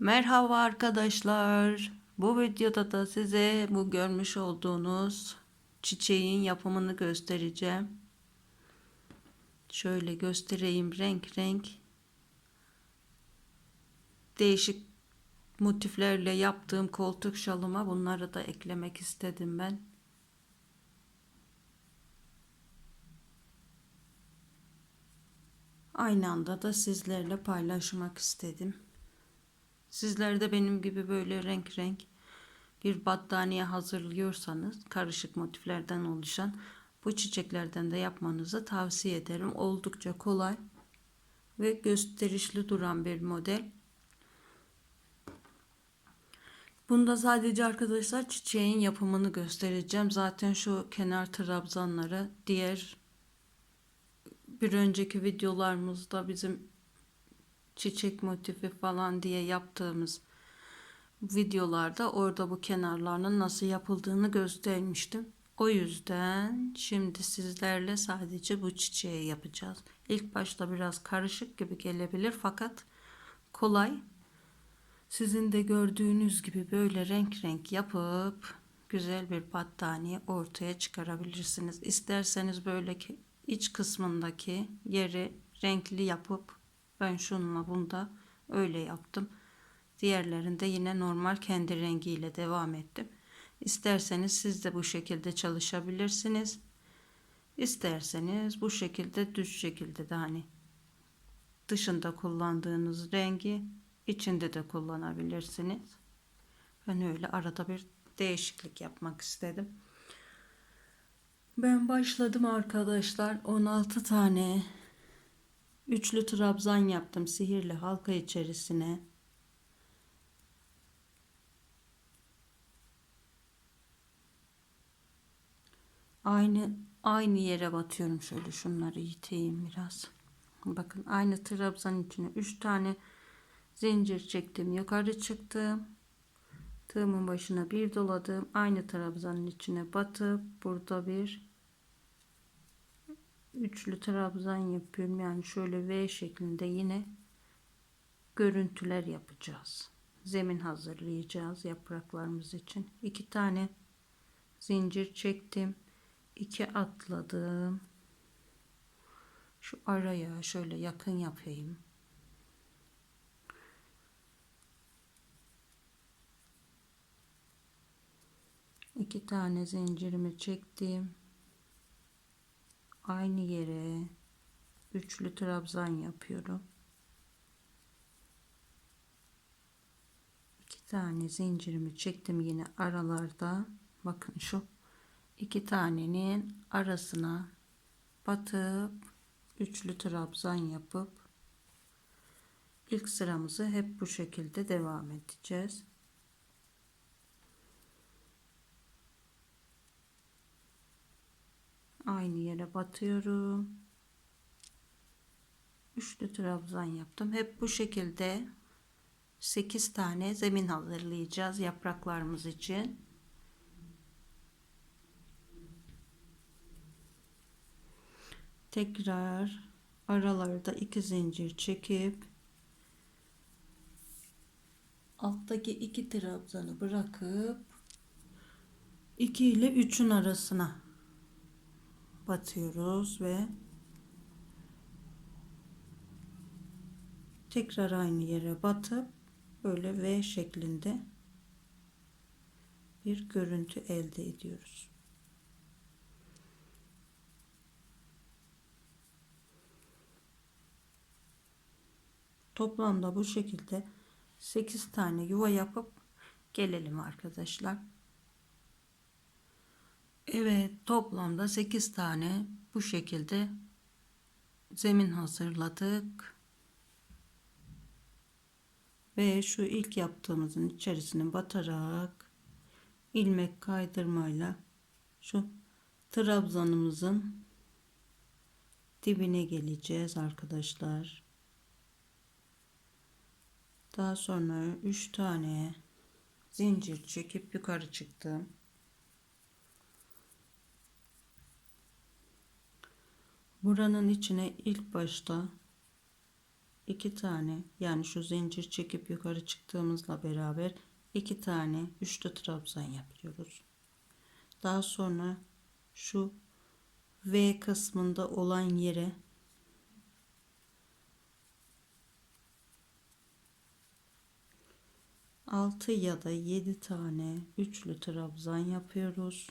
Merhaba arkadaşlar. Bu videoda da size bu görmüş olduğunuz çiçeğin yapımını göstereceğim. Şöyle göstereyim renk renk. Değişik motiflerle yaptığım koltuk şalıma bunları da eklemek istedim ben. Aynı anda da sizlerle paylaşmak istedim. Sizler de benim gibi böyle renk renk bir battaniye hazırlıyorsanız karışık motiflerden oluşan bu çiçeklerden de yapmanızı tavsiye ederim. Oldukça kolay ve gösterişli duran bir model. Bunda sadece arkadaşlar çiçeğin yapımını göstereceğim. Zaten şu kenar trabzanları diğer bir önceki videolarımızda bizim çiçek motifi falan diye yaptığımız videolarda orada bu kenarlarının nasıl yapıldığını göstermiştim. O yüzden şimdi sizlerle sadece bu çiçeği yapacağız. İlk başta biraz karışık gibi gelebilir fakat kolay. Sizin de gördüğünüz gibi böyle renk renk yapıp güzel bir battaniye ortaya çıkarabilirsiniz. İsterseniz böyle iç kısmındaki yeri renkli yapıp ben şununla bunda öyle yaptım. Diğerlerinde yine normal kendi rengiyle devam ettim. İsterseniz siz de bu şekilde çalışabilirsiniz. İsterseniz bu şekilde düz şekilde de hani dışında kullandığınız rengi içinde de kullanabilirsiniz. Ben öyle arada bir değişiklik yapmak istedim. Ben başladım arkadaşlar 16 tane üçlü trabzan yaptım sihirli halka içerisine. Aynı aynı yere batıyorum şöyle şunları yiteyim biraz. Bakın aynı trabzan içine 3 tane zincir çektim yukarı çıktım. Tığımın başına bir doladım. Aynı trabzanın içine batıp burada bir üçlü trabzan yapıyorum. Yani şöyle V şeklinde yine görüntüler yapacağız. Zemin hazırlayacağız yapraklarımız için. iki tane zincir çektim. iki atladım. Şu araya şöyle yakın yapayım. iki tane zincirimi çektim aynı yere üçlü trabzan yapıyorum. iki tane zincirimi çektim yine aralarda. Bakın şu iki tanenin arasına batıp üçlü trabzan yapıp ilk sıramızı hep bu şekilde devam edeceğiz. Aynı yere batıyorum. Üçlü trabzan yaptım. Hep bu şekilde 8 tane zemin hazırlayacağız yapraklarımız için. Tekrar aralarda iki zincir çekip alttaki iki trabzanı bırakıp 2 ile 3'ün arasına batıyoruz ve tekrar aynı yere batıp böyle V şeklinde bir görüntü elde ediyoruz. Toplamda bu şekilde 8 tane yuva yapıp gelelim arkadaşlar. Evet toplamda 8 tane bu şekilde zemin hazırladık. Ve şu ilk yaptığımızın içerisine batarak ilmek kaydırmayla şu trabzanımızın dibine geleceğiz arkadaşlar. Daha sonra 3 tane zincir çekip yukarı çıktım. Buranın içine ilk başta iki tane yani şu zincir çekip yukarı çıktığımızla beraber iki tane üçlü trabzan yapıyoruz. Daha sonra şu V kısmında olan yere altı ya da yedi tane üçlü trabzan yapıyoruz.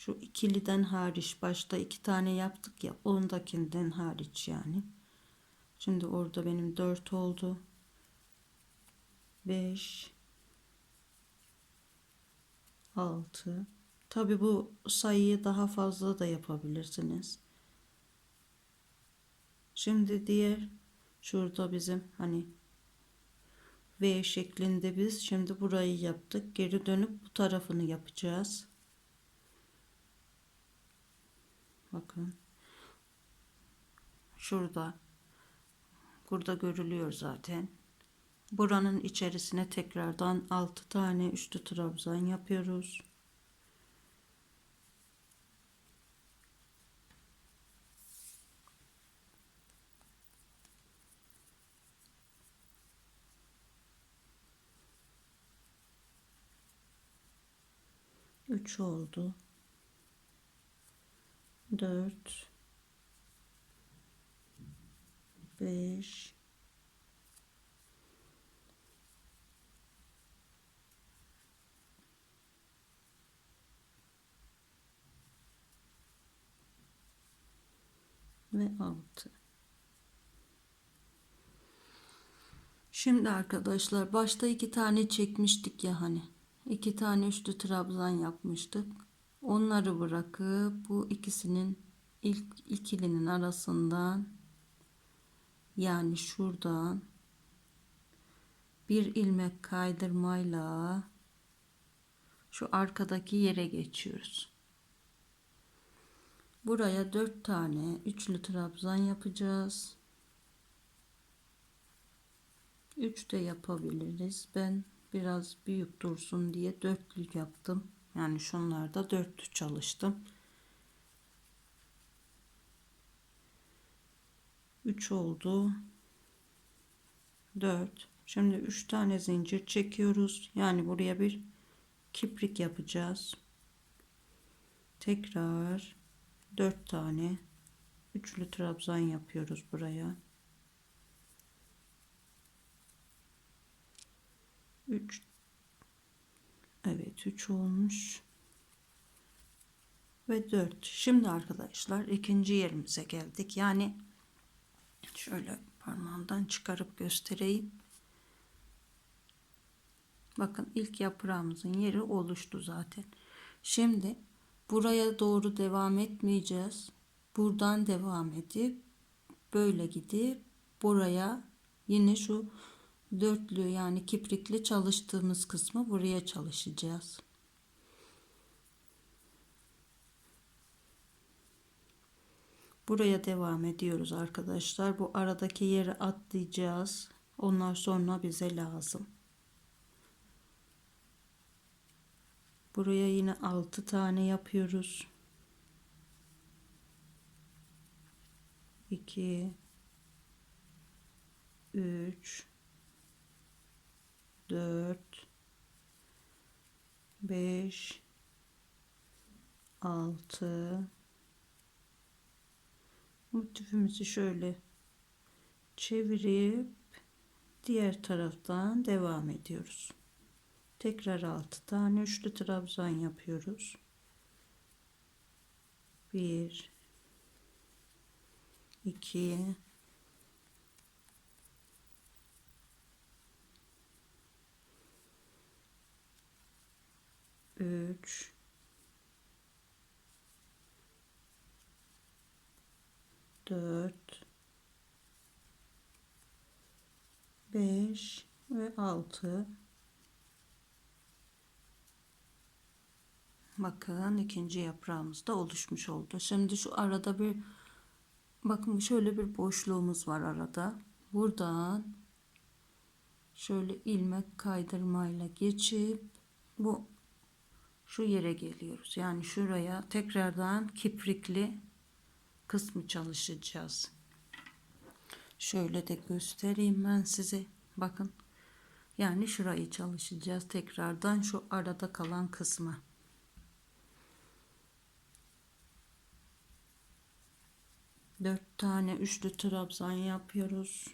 Şu ikiliden hariç başta iki tane yaptık ya ondakinden hariç yani. Şimdi orada benim dört oldu. Beş. Altı. Tabi bu sayıyı daha fazla da yapabilirsiniz. Şimdi diğer şurada bizim hani V şeklinde biz şimdi burayı yaptık. Geri dönüp bu tarafını yapacağız. Bakın. Şurada. Burada görülüyor zaten. Buranın içerisine tekrardan 6 tane üçlü trabzan yapıyoruz. Üç oldu. Dört. Beş. ve 6. Şimdi arkadaşlar başta iki tane çekmiştik ya hani. iki tane üçlü trabzan yapmıştık. Onları bırakıp bu ikisinin ilk ikilinin arasından yani şuradan bir ilmek kaydırmayla şu arkadaki yere geçiyoruz. Buraya dört tane üçlü trabzan yapacağız. Üç de yapabiliriz. Ben biraz büyük dursun diye dörtlü yaptım. Yani şunlarda dörtlü çalıştım. 3 oldu. 4. Şimdi 3 tane zincir çekiyoruz. Yani buraya bir kiprik yapacağız. Tekrar 4 tane üçlü trabzan yapıyoruz buraya. 3 Evet 3 olmuş. Ve 4. Şimdi arkadaşlar ikinci yerimize geldik. Yani şöyle parmağımdan çıkarıp göstereyim. Bakın ilk yaprağımızın yeri oluştu zaten. Şimdi buraya doğru devam etmeyeceğiz. Buradan devam edip böyle gidip buraya yine şu dörtlü yani kiprikli çalıştığımız kısmı buraya çalışacağız. Buraya devam ediyoruz arkadaşlar. Bu aradaki yeri atlayacağız. Onlar sonra bize lazım. Buraya yine 6 tane yapıyoruz. 2 3 4 5 6 motifimizi şöyle çevirip diğer taraftan devam ediyoruz. Tekrar 6 tane üçlü trabzan yapıyoruz. 1 2 3 4 5 ve 6 Bakın ikinci yaprağımız da oluşmuş oldu. Şimdi şu arada bir bakın şöyle bir boşluğumuz var arada. Buradan şöyle ilmek kaydırmayla geçip bu şu yere geliyoruz. Yani şuraya tekrardan kiprikli kısmı çalışacağız. Şöyle de göstereyim ben size. Bakın. Yani şurayı çalışacağız tekrardan şu arada kalan kısmı. Dört tane üçlü trabzan yapıyoruz.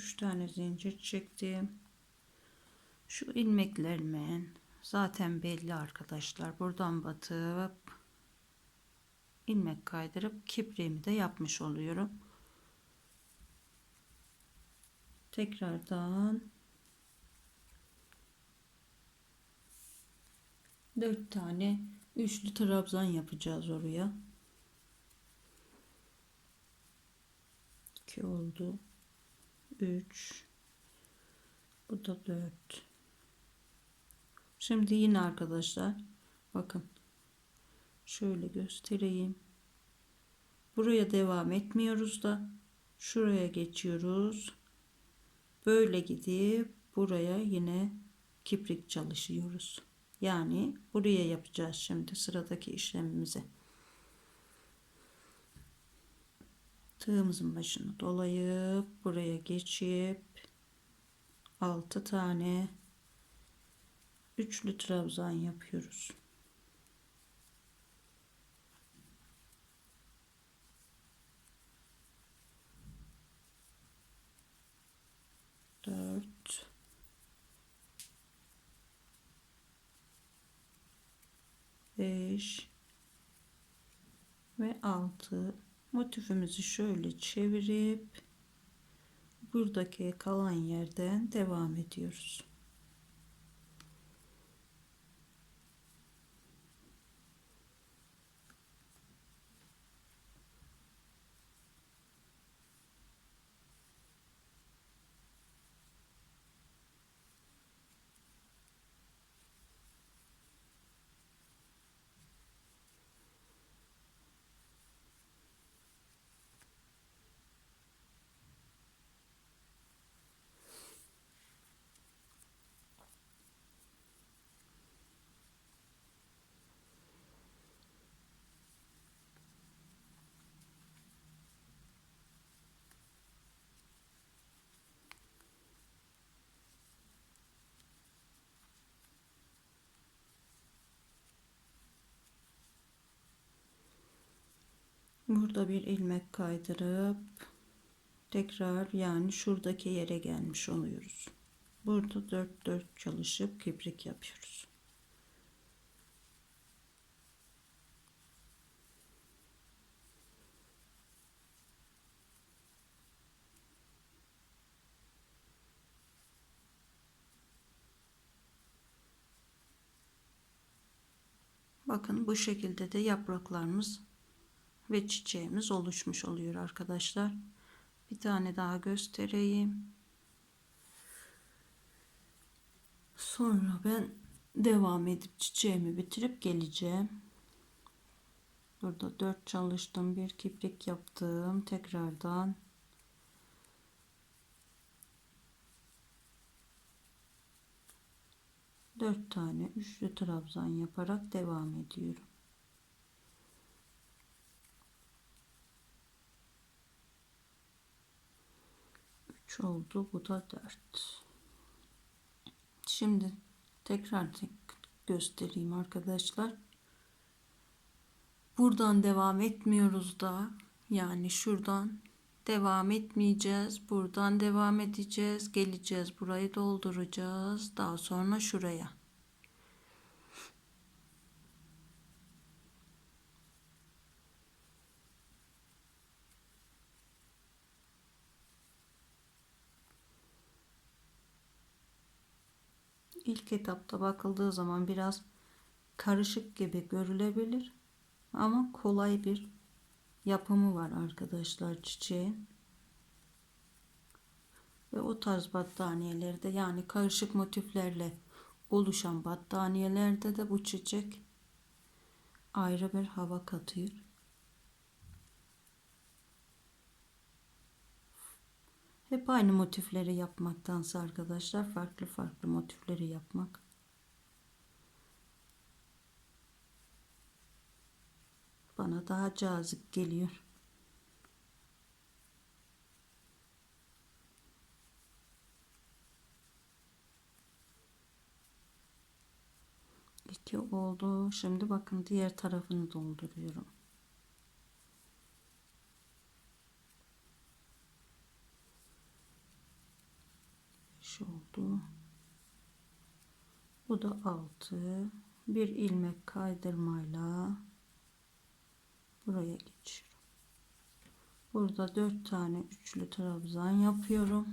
Üç tane zincir çektim. Şu ilmeklerimin zaten belli arkadaşlar. Buradan batıp ilmek kaydırıp kipriğimi de yapmış oluyorum. Tekrardan 4 tane üçlü trabzan yapacağız oraya. 2 oldu. 3 bu da 4 şimdi yine arkadaşlar bakın. Şöyle göstereyim. Buraya devam etmiyoruz da. Şuraya geçiyoruz. Böyle gidip buraya yine kiprik çalışıyoruz. Yani buraya yapacağız şimdi sıradaki işlemimizi tığımızın başını dolayıp buraya geçip 6 tane üçlü trabzan yapıyoruz. Dört. Beş. Ve altı motifimizi şöyle çevirip buradaki kalan yerden devam ediyoruz. Burada bir ilmek kaydırıp tekrar yani şuradaki yere gelmiş oluyoruz. Burada 4 4 çalışıp kibrik yapıyoruz. Bakın bu şekilde de yapraklarımız ve çiçeğimiz oluşmuş oluyor arkadaşlar. Bir tane daha göstereyim. Sonra ben devam edip çiçeğimi bitirip geleceğim. Burada 4 çalıştım. Bir kiprik yaptım. Tekrardan dört tane üçlü trabzan yaparak devam ediyorum. 3 oldu. Bu da 4. Şimdi tekrar tek göstereyim arkadaşlar. Buradan devam etmiyoruz da. Yani şuradan devam etmeyeceğiz. Buradan devam edeceğiz. Geleceğiz. Burayı dolduracağız. Daha sonra şuraya. İlk etapta bakıldığı zaman biraz karışık gibi görülebilir ama kolay bir yapımı var arkadaşlar çiçeğin ve o tarz battaniyelerde yani karışık motiflerle oluşan battaniyelerde de bu çiçek ayrı bir hava katıyor. Hep aynı motifleri yapmaktansa arkadaşlar farklı farklı motifleri yapmak. Bana daha cazip geliyor. İki oldu. Şimdi bakın diğer tarafını dolduruyorum. Beş oldu. Bu da altı. Bir ilmek kaydırmayla buraya geçiyorum. Burada dört tane üçlü trabzan yapıyorum.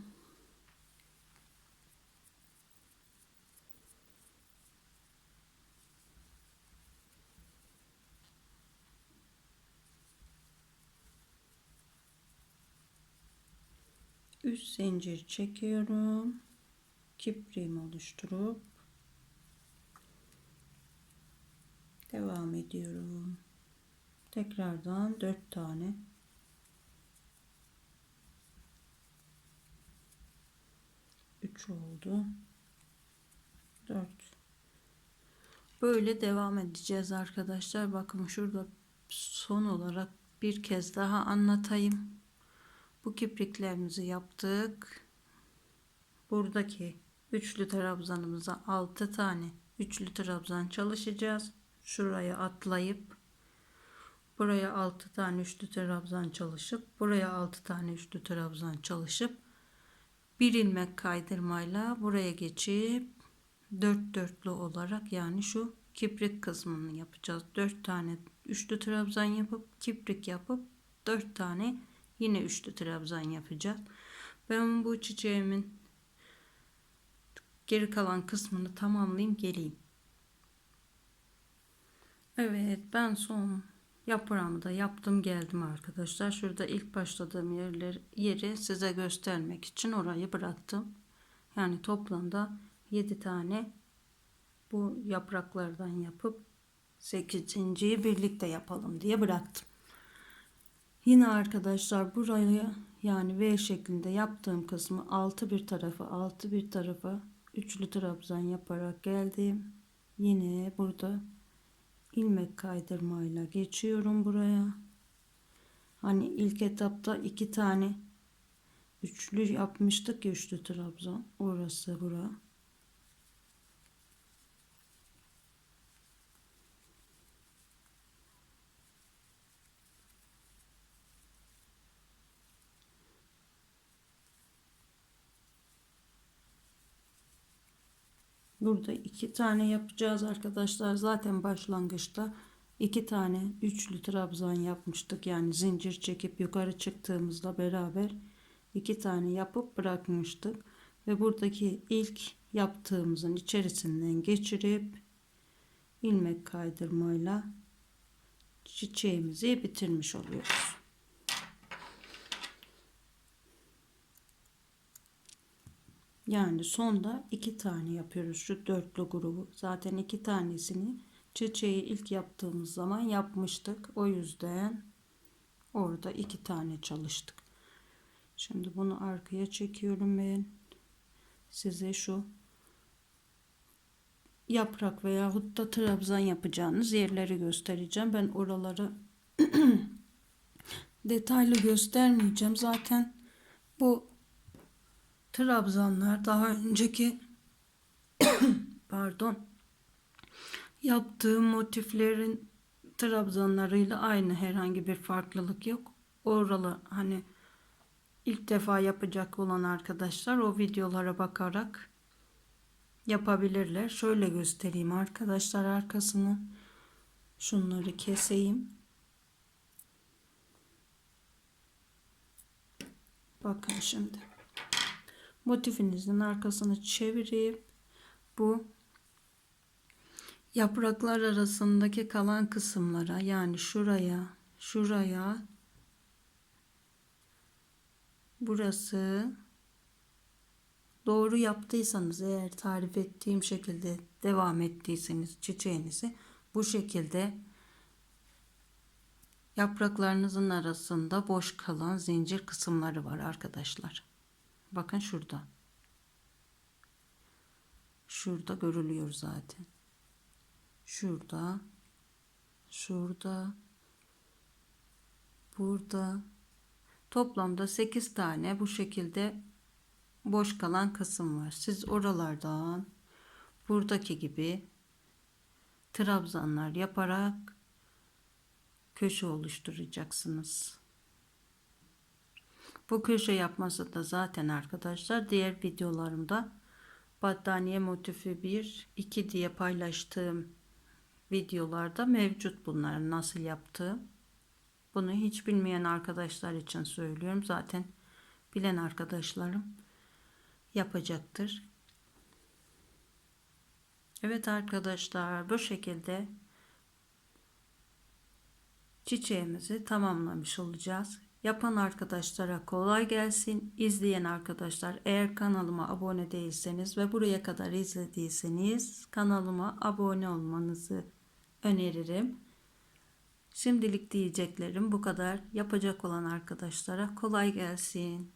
Üç zincir çekiyorum. Kipriğimi oluşturup devam ediyorum. Tekrardan dört tane üç oldu. Dört. Böyle devam edeceğiz arkadaşlar. Bakın şurada son olarak bir kez daha anlatayım. Bu kipriklerimizi yaptık. Buradaki üçlü trabzanımıza 6 tane üçlü trabzan çalışacağız. Şuraya atlayıp buraya 6 tane üçlü trabzan çalışıp buraya 6 tane üçlü trabzan çalışıp bir ilmek kaydırmayla buraya geçip dört dörtlü olarak yani şu kiprik kısmını yapacağız. 4 tane üçlü trabzan yapıp kiprik yapıp 4 tane Yine üçlü trabzan yapacağız. Ben bu çiçeğimin geri kalan kısmını tamamlayayım geleyim. Evet ben son yaprağımı da yaptım geldim arkadaşlar. Şurada ilk başladığım yerler, yeri size göstermek için orayı bıraktım. Yani toplamda 7 tane bu yapraklardan yapıp 8.yi birlikte yapalım diye bıraktım. Yine arkadaşlar buraya yani V şeklinde yaptığım kısmı altı bir tarafa altı bir tarafa üçlü trabzan yaparak geldim. Yine burada ilmek kaydırmayla geçiyorum buraya. Hani ilk etapta iki tane üçlü yapmıştık ya üçlü trabzan. Orası bura. Burada iki tane yapacağız arkadaşlar. Zaten başlangıçta iki tane üçlü trabzan yapmıştık. Yani zincir çekip yukarı çıktığımızda beraber iki tane yapıp bırakmıştık. Ve buradaki ilk yaptığımızın içerisinden geçirip ilmek kaydırmayla çiçeğimizi bitirmiş oluyoruz. Yani sonda iki tane yapıyoruz şu dörtlü grubu. Zaten iki tanesini çiçeği ilk yaptığımız zaman yapmıştık. O yüzden orada iki tane çalıştık. Şimdi bunu arkaya çekiyorum ben. Size şu yaprak veya da trabzan yapacağınız yerleri göstereceğim. Ben oraları detaylı göstermeyeceğim. Zaten bu Trabzanlar daha önceki pardon yaptığım motiflerin trabzanlarıyla aynı herhangi bir farklılık yok. Oralı hani ilk defa yapacak olan arkadaşlar o videolara bakarak yapabilirler. Şöyle göstereyim arkadaşlar arkasını. Şunları keseyim. Bakın şimdi motifinizin arkasını çevirip bu yapraklar arasındaki kalan kısımlara yani şuraya şuraya burası doğru yaptıysanız eğer tarif ettiğim şekilde devam ettiyseniz çiçeğinizi bu şekilde yapraklarınızın arasında boş kalan zincir kısımları var arkadaşlar. Bakın şurada. Şurada görülüyor zaten. Şurada. Şurada. Burada. Toplamda 8 tane bu şekilde boş kalan kısım var. Siz oralardan buradaki gibi trabzanlar yaparak köşe oluşturacaksınız. Bu köşe yapması da zaten arkadaşlar diğer videolarımda battaniye motifi 1 2 diye paylaştığım videolarda mevcut bunların nasıl yaptığım. Bunu hiç bilmeyen arkadaşlar için söylüyorum. Zaten bilen arkadaşlarım yapacaktır. Evet arkadaşlar bu şekilde çiçeğimizi tamamlamış olacağız. Yapan arkadaşlara kolay gelsin. İzleyen arkadaşlar eğer kanalıma abone değilseniz ve buraya kadar izlediyseniz kanalıma abone olmanızı öneririm. Şimdilik diyeceklerim bu kadar. Yapacak olan arkadaşlara kolay gelsin.